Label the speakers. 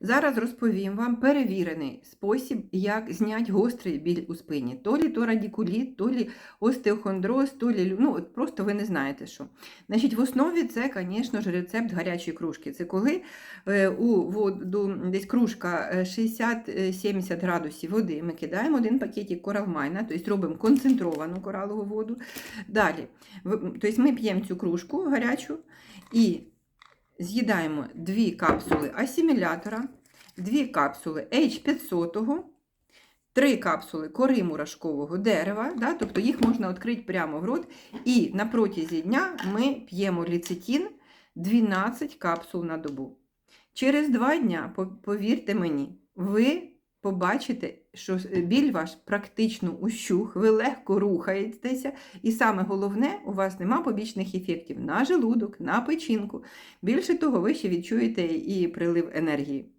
Speaker 1: Зараз розповім вам перевірений спосіб, як зняти гострий біль у спині. То лі то радікуліт, то лі остеохондроз, то лі, ну, просто ви не знаєте що. Значить, в основі це, звісно ж, рецепт гарячої кружки. Це коли е, у воду десь кружка е, 60-70 градусів води, ми кидаємо один пакетик коралмайна, тобто робимо концентровану коралову воду. Далі, тобто ми п'ємо цю кружку гарячу і з'їдаємо 2 капсули асимілятора, 2 капсули H500, 3 капсули кори мурашкового дерева, да, тобто їх можна відкрити прямо в рот. І на протязі дня ми п'ємо ліцетін 12 капсул на добу. Через два дня, повірте мені, ви побачите, що біль ваш практично ущух, ви легко рухаєтеся, і саме головне, у вас нема побічних ефектів на желудок, на печінку. Більше того, ви ще відчуєте і прилив енергії.